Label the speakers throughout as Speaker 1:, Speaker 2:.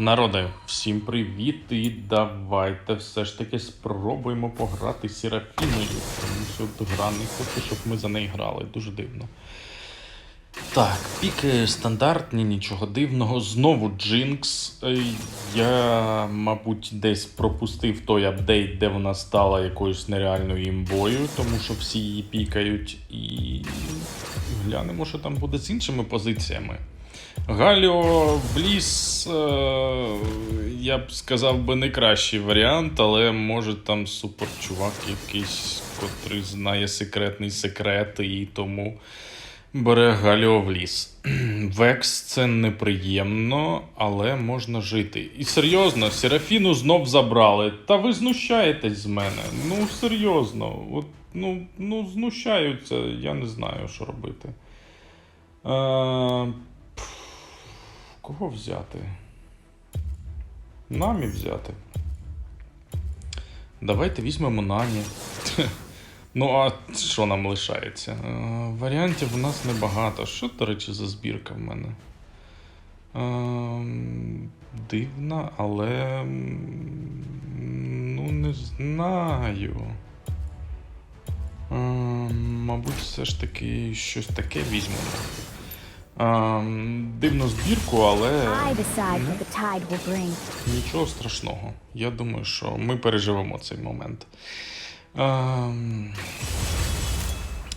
Speaker 1: Народи, всім привіт і давайте все ж таки спробуємо пограти з Серафіною, тому що от гра не хоче, щоб ми за неї грали. Дуже дивно. Так, піки стандартні, нічого дивного. Знову Джинкс. Е, Я, мабуть, десь пропустив той апдейт, де вона стала якоюсь нереальною імбою, тому що всі її пікають. І глянемо, що там буде з іншими позиціями. Галіо Бліс, е, я б сказав би не кращий варіант, але може там суперчувак якийсь, котрий знає секретний секрет, і тому бере Галіо в ліс. Векс це неприємно, але можна жити. І серйозно, Серафіну знов забрали. Та ви знущаєтесь з мене. Ну, серйозно, от, ну, ну знущаються, я не знаю, що робити. Е, кого взяти? Намі взяти. Давайте візьмемо Намі. Ну, а що нам лишається? Е, варіантів у нас небагато. Що, до речі, за збірка в мене? Е, дивна, але. Ну, не знаю. Е, мабуть, все ж таки щось таке візьмемо. Дивну збірку, але. Нічого страшного. Я думаю, що ми переживемо цей момент. Ем,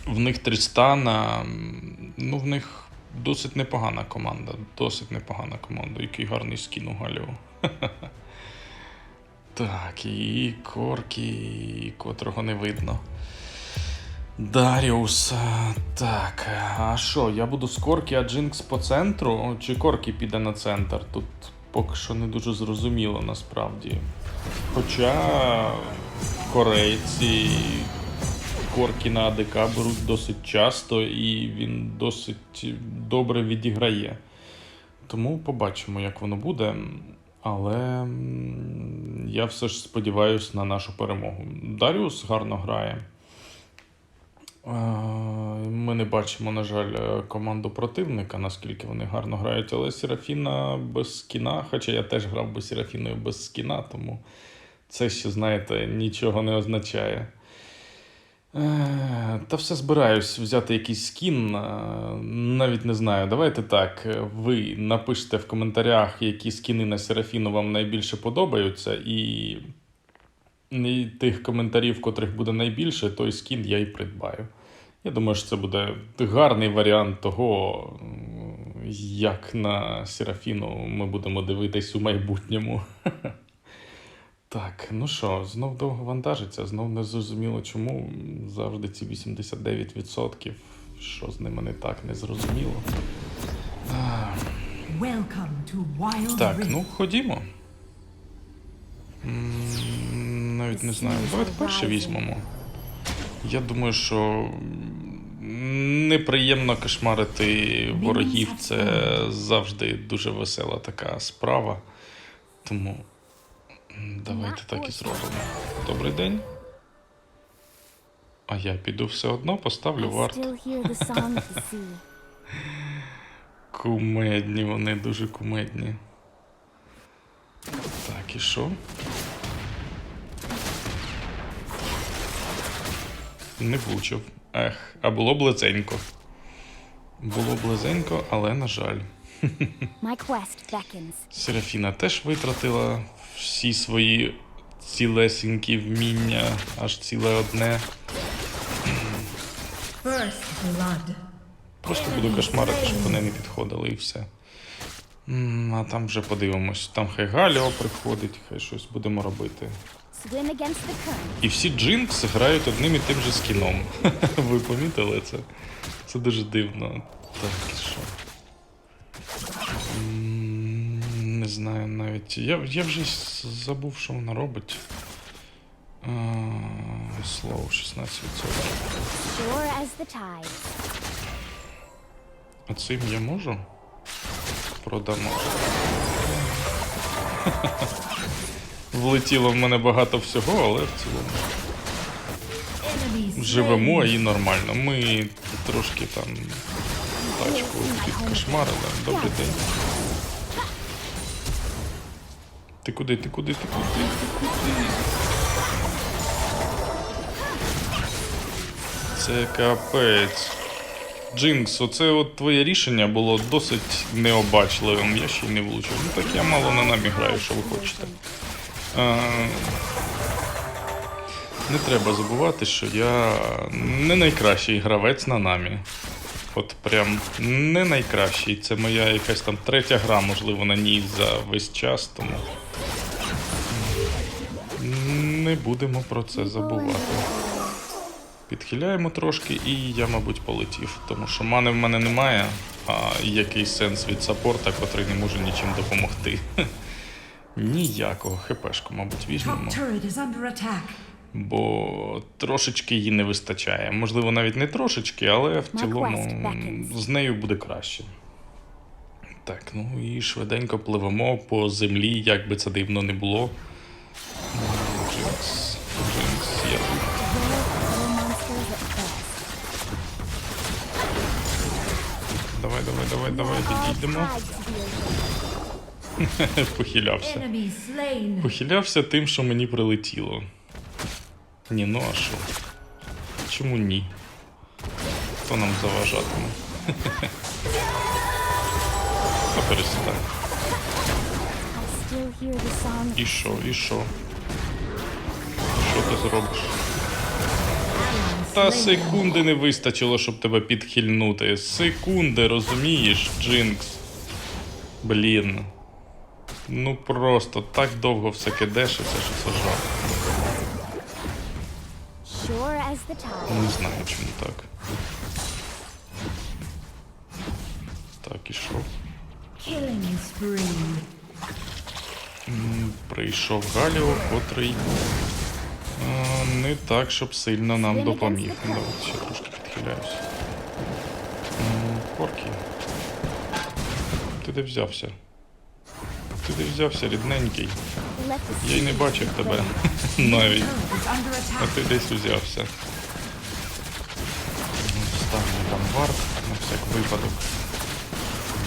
Speaker 1: в них Трістана. Ну, в них досить непогана команда. Досить непогана команда. Який гарний скін у Галіо. Так, і Коркі, котрого не видно. Даріус. Так, а що, я буду з Коркі, а Джинкс по центру? Чи Коркі піде на центр? Тут поки що не дуже зрозуміло насправді. Хоча корейці Коркі на АДК беруть досить часто і він досить добре відіграє. Тому побачимо, як воно буде. Але я все ж сподіваюся на нашу перемогу. Даріус гарно грає. Е, Ми не бачимо, на жаль, е, команду противника, наскільки вони гарно грають, але Серафіна без скіна, хоча я теж грав би Серафіною без скіна, тому це ще, знаєте, нічого не означає. Е, Та все збираюсь взяти якийсь скін. Навіть не знаю. Давайте так. Ви напишете в коментарях, які скіни на Серафіну вам найбільше подобаються, і і тих коментарів, котрих буде найбільше, той скін я і придбаю. Я думаю, що це буде гарний варіант того, як на Серафіну ми будемо дивитись у майбутньому. Так, ну що, знов довго вантажиться, знов не зрозуміло чому. Завжди ці 89%. Що з ними не так, не зрозуміло. Так, ну ходімо. Навіть не знаю. Давайте перше візьмемо. Я думаю, що неприємно кошмарити ворогів це завжди дуже весела така справа. Тому давайте так і зробимо. Добрий день. А я піду все одно, поставлю
Speaker 2: I
Speaker 1: варт.
Speaker 2: still hear the song of the sea.
Speaker 1: Кумедні, вони дуже кумедні. Так, і що? Не влучив. Ех, а було близенько. Було близенько, але на жаль. Серафіна теж витратила всі свої цілесінькі вміння, аж ціле одне. Просто буду кошмарити, щоб вони не підходили і все. А там вже подивимось. Там хай Галіо приходить, хай щось будемо робити. І всі Джинкс грають одним і тим же скіном. Ви помітили це? Це дуже дивно. Так, і що? Не знаю навіть. Я, я вже забув, що вона робить. Слоу 16%.
Speaker 2: Sure as.
Speaker 1: А цим я можу? Продамо. Влетіло в мене багато всього, але в цілому живемо і нормально. Ми трошки там тачку підкошмарили. Добрий день. Ти куди, ти куди, ти куди, ти куди? Це капець. Джинкс, оце от твоє рішення було досить необачливим. Я ще й не влучив. Ну так я мало на намі граю, що ви хочете. А, не треба забувати, що я не найкращий гравець на намі. От прям не найкращий. Це моя якась там третя гра, можливо, на ній за весь час, тому не будемо про це забувати. Підхиляємо трошки, і я, мабуть, полетів. Тому що мани в мене немає, а який сенс від саппорта, котрий не може нічим допомогти. Ніякого хпшку, мабуть, візьмемо. Бо трошечки її не вистачає. Можливо, навіть не трошечки, але в цілому з нею буде краще. Так, ну і швиденько пливемо по землі, як би це дивно не було. Джинкс, Джинкс, я тут. Давай, давай, давай, давай,
Speaker 2: All
Speaker 1: Похилявся. Похилявся тим, що мені прилетіло. Ні, ну а що? Чому ні? Хто нам заважатиме? А перестань. І що, і що? Що ти зробиш? Та секунди не вистачило, щоб тебе підхильнути. Секунди, розумієш, Джинкс? Блін. Ну просто так довго все кидешиться, що це жах. Не знаю, чому так. Так, і що?
Speaker 3: Killing.
Speaker 1: Прийшов Галіо, котрий а, не так, щоб сильно нам допоміг. Давайте ще трошки підхиляюся. М, Поркі. Ти де взявся? Ти де взявся, рідненький? Я й не бачив тебе навіть. А ти десь узявся. Ну, Ставлю там варт на всяк випадок.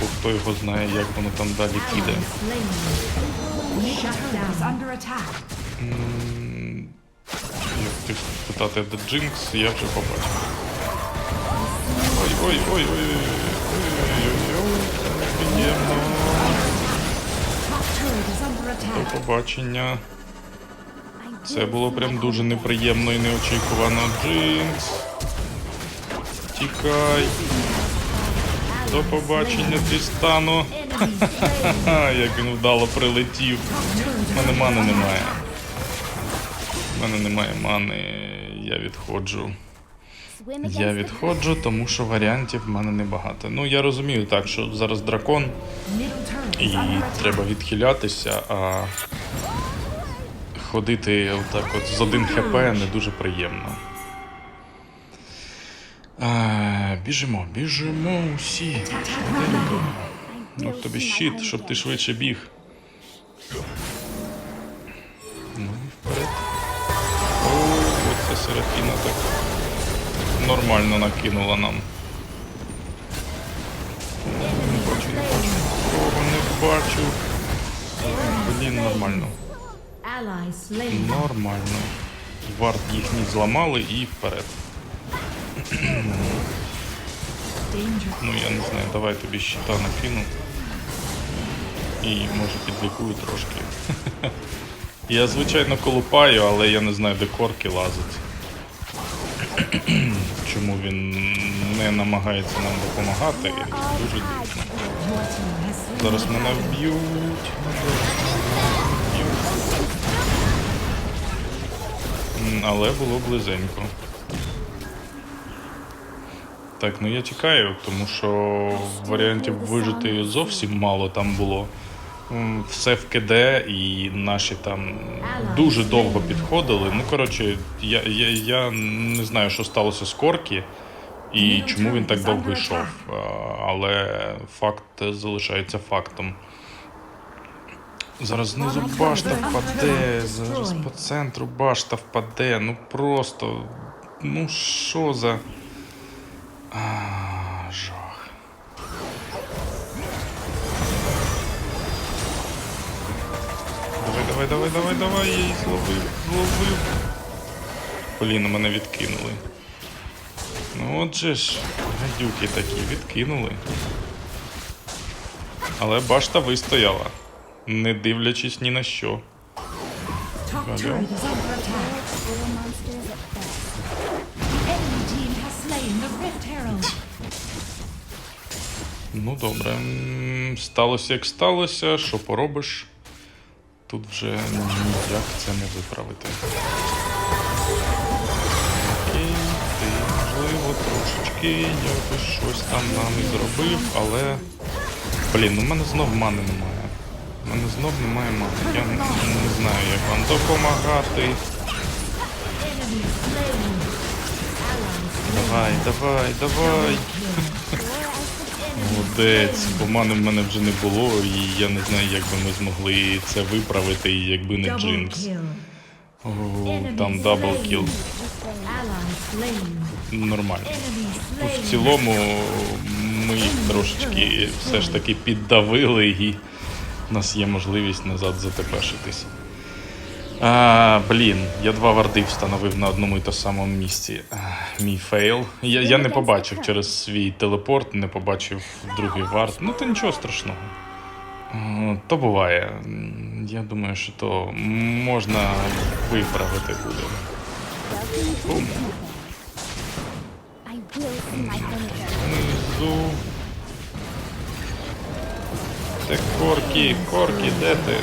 Speaker 1: Бо хто його знає, як воно там далі піде. Як ти питати, де Джинкс, я вже побачив. Ой, ой, ой, ой, ой, ой, ой, ой, це неприємно. До побачення. Це було прям дуже неприємно і неочікувано. Джинкс. Тікай. До побачення, Трістану.
Speaker 3: Enemy slain.
Speaker 1: Ха, як він вдало прилетів. У мене мани немає. У мене немає мани. Я відходжу. Я відходжу, тому що варіантів в мене небагато. Ну я розумію так, що зараз дракон і треба відхилятися, а ходити отак от з один хп не дуже приємно. А, біжимо, біжимо усі. Ну, тобі щит, щоб ти швидше біг. Ну і вперед. О, оце Серафіна так нормально накинула нам. Не бачу, не бачу. Кого не бачу. Блін, нормально. Нормально. Варт їхній зламали і вперед. Ну я не знаю, давай тобі щита накину. І може підлікую трошки. Я звичайно колупаю, але я не знаю, де корки лазить. Чому він не намагається нам допомагати? Дуже дивно. Зараз мене вб'ють. Але було близенько. Так, ну я чекаю, тому що варіантів вижити зовсім мало там було. Все в КД, і наші там дуже довго підходили. Ну, коротше, я, я, я не знаю, що сталося з Коркі і чому він так довго йшов. Але факт залишається фактом. Зараз знизу башта впаде, зараз по центру башта впаде. Ну просто. Ну що за. Давай, давай, давай, давай, я її зловив, зловив. Блін, мене відкинули. Ну отже ж, гадюки такі відкинули. Але башта вистояла, не дивлячись ні на що.
Speaker 3: Herald.
Speaker 1: Ну добре, сталося як сталося, що поробиш. Тут вже ніяк це не виправити. Окей, ти можливо трошечки якось щось там нам зробив, але. Блін, ну в мене знов мани немає. У мене знов немає мани. Я не знаю, як вам допомагати. Давай, давай, давай. Молодець, бо мани в мене вже не було, і я не знаю, як би ми змогли це виправити, якби не Джинкс. О, там дабл кіл. Нормально. Ну, в цілому ми їх трошечки все ж таки піддавили, і в нас є можливість назад затепешитись. А, блін, я два варди встановив на одному і то самому місці. Мій фейл. Я, я не побачив через свій телепорт, не побачив другий вард. Ну, то нічого страшного. То буває. Я думаю, що то можна виправити буде. Бум. Внизу. Де корки, корки, де ти?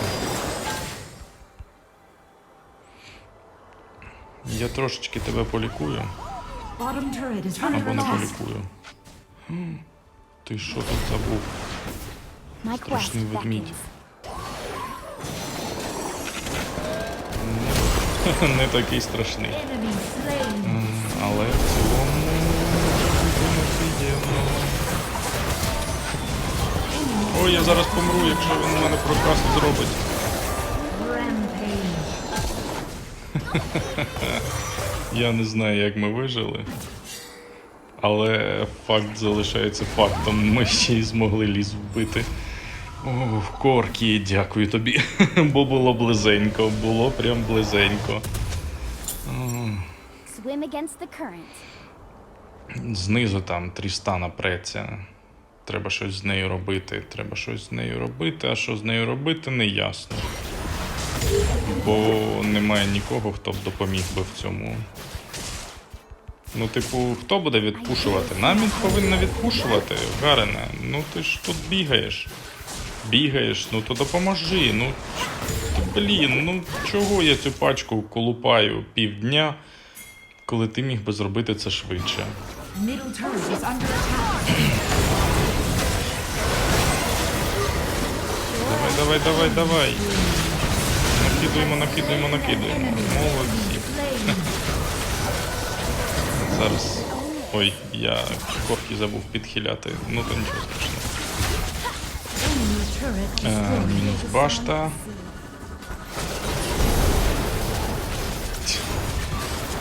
Speaker 1: Я трошечки тебе полікую, або не полікую. Ти що тут забув? Страшний ведмідь. Не такий страшний. Але в цілому буде. Ой, я зараз помру, якщо він мене прокаст зробить. Я не знаю, як ми вижили. Але факт залишається фактом. Ми ще й змогли ліс вбити. О, корки, дякую тобі. Бо було близенько, було прям близенько. Знизу там Трістана преться. Треба щось з нею робити. Треба щось з нею робити, а що з нею робити, не ясно. Бо немає нікого, хто б допоміг би в цьому. Ну, типу, хто буде відпушувати? Намін повинна відпушувати, Гарене. Ну ти ж тут бігаєш. Бігаєш, ну то допоможи. Ну, блін, ну чого я цю пачку колупаю півдня, коли ти міг би зробити це швидше? Давай, давай, давай, давай. Накидуємо, накидуємо, накидуємо. Молодці. Зараз. Ой, я корки забув підхиляти. Ну то нічого страшного. Е, мінус башта.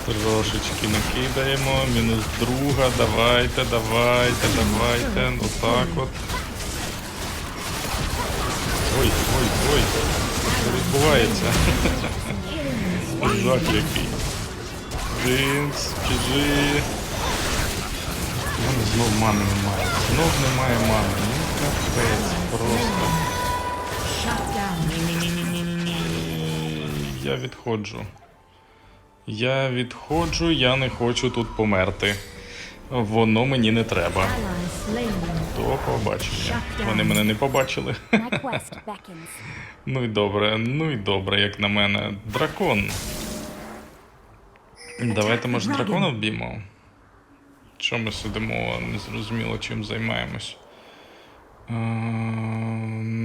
Speaker 1: Трошечки накидаємо. Мінус друга. Давайте, давайте, давайте. Отак от. Ой, ой, ой. Відбувається? Жах який. Джинкс, біжи. У мене знов мани немає. Знов немає мани. Ну капець, просто. Ні-ні-ні-ні-ні. Я відходжу. Я відходжу, я не хочу тут померти. Воно мені не треба. До побачення. Вони мене не побачили. Ну і добре, ну і добре, як на мене. Дракон. Давайте, може, дракона вб'ємо? Що ми сидимо, не зрозуміло, чим займаємось. Е,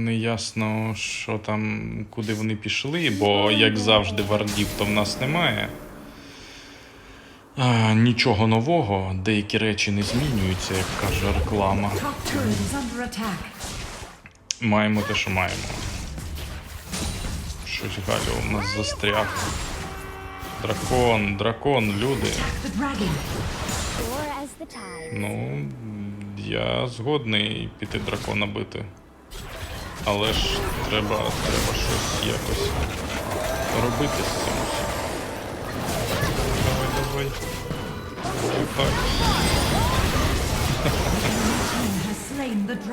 Speaker 1: Неясно, що там, куди вони пішли, бо, як завжди, вардів то в нас немає. Е, Нічого нового, деякі речі не змінюються, як каже реклама. Маємо те, що маємо. Щось Галю у нас застряг. Дракон, дракон, люди. Ну, я згодний піти дракона бити. Але ж треба, треба щось якось робити з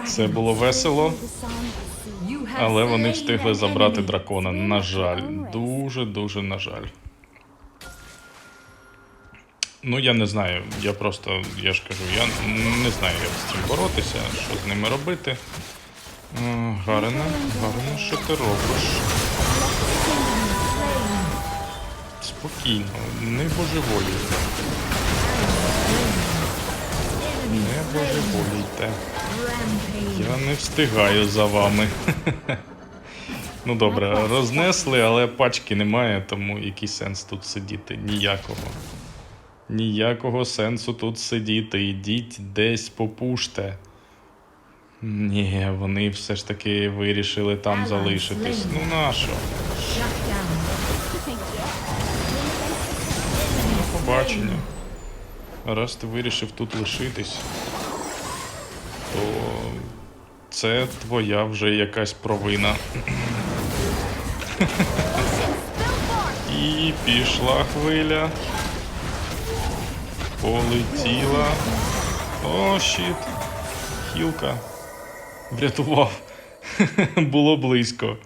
Speaker 1: Це було весело. Але вони встигли забрати дракона. На жаль, дуже-дуже на жаль. Ну, я не знаю. Я просто, я ж кажу, я не знаю, як з цим боротися, що з ними робити. Е, Гарина, Гарина, що ти робиш? Спокійно, не божеволюй. Не божеволюйте.
Speaker 3: Rampage.
Speaker 1: Я не встигаю за вами. Ну добре, рознесли, але пачки немає, тому який сенс тут сидіти? Ніякого. Ніякого сенсу тут сидіти. Ідіть десь попуште. Ні, вони все ж таки вирішили там залишитись. Ну нащо? Побачення. Раз ти вирішив тут лишитись, то це твоя вже якась провина. І пішла хвиля. Полетіла. О, щит. Хілка. Врятував. Було близько.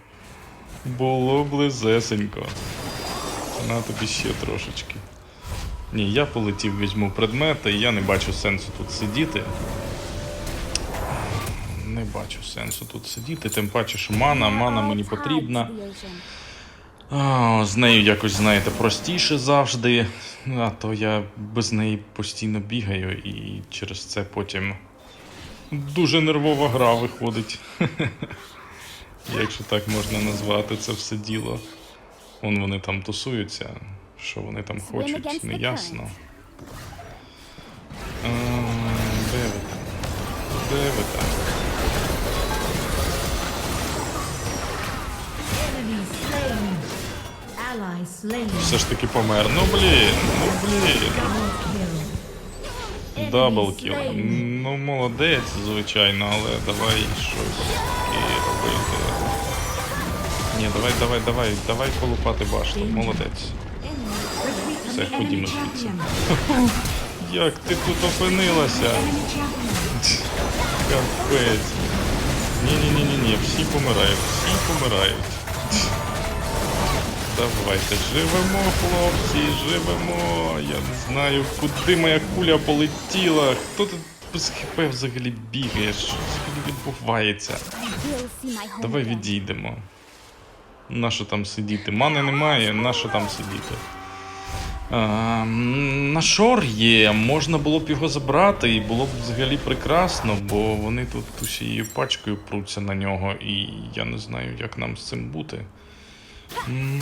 Speaker 1: Було близесенько. На тобі ще трошечки. Ні, я полетів, візьму предмети, і я не бачу сенсу тут сидіти. Не бачу сенсу тут сидіти, тим паче, що мана, мана мені потрібна. з нею якось, знаєте, простіше завжди. А то я без неї постійно бігаю, і через це потім дуже нервова гра виходить. Якщо так можна назвати це все діло. Вон вони там тусуються. Що вони там хочуть, не ясно. А, Де ви там? Де ви там? Все ж таки помер. Ну блін, ну блін.
Speaker 3: Double kill.
Speaker 1: Дабл кіл. Ну, молодець, звичайно, але давай щось і робити. Ні, давай, давай, давай, давай колупати башту. Молодець. Все, ходімо звідси. Як ти тут опинилася? Капець. Ні-ні-ні-ні, всі помирають, всі помирають. Давайте, живемо, хлопці, живемо. Я не знаю, куди моя куля полетіла. Хто тут без хп взагалі бігає? Що взагалі відбувається? Давай відійдемо. Нащо там сидіти? Мани немає, нащо там сидіти? А, на шор є, можна було б його забрати, і було б взагалі прекрасно, бо вони тут усією пачкою пруться на нього, і я не знаю, як нам з цим бути. М.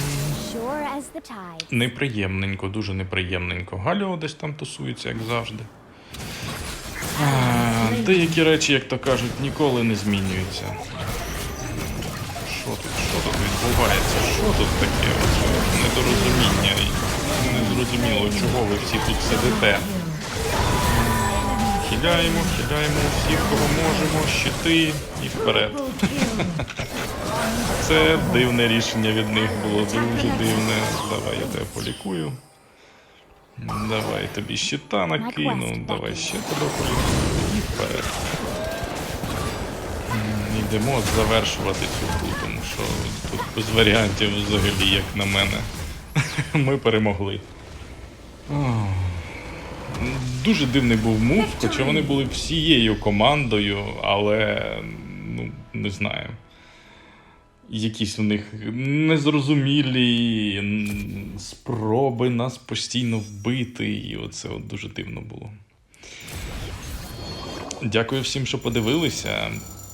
Speaker 1: Неприємненько, дуже неприємненько. Галіо десь там тусується, як завжди. А, деякі речі, як то кажуть, ніколи не змінюються. Що тут? Що тут відбувається? Що тут таке? Недорозуміння. І Незрозуміло, чого ви всі тут сидите. Хиляємо, хиляємо всіх, кого можемо, щити і вперед. Це дивне рішення від них було дуже дивне. Давай я тебе полікую. Давай тобі щита накину, давай ще тебе полікую і вперед. Йдемо завершувати цю гру, тому що тут без варіантів взагалі, як на мене. Ми перемогли. Дуже дивний був мув, хоча вони були всією командою, але ну, не знаю. Якісь у них незрозумілі спроби нас постійно вбити, і оце от дуже дивно було. Дякую всім, що подивилися.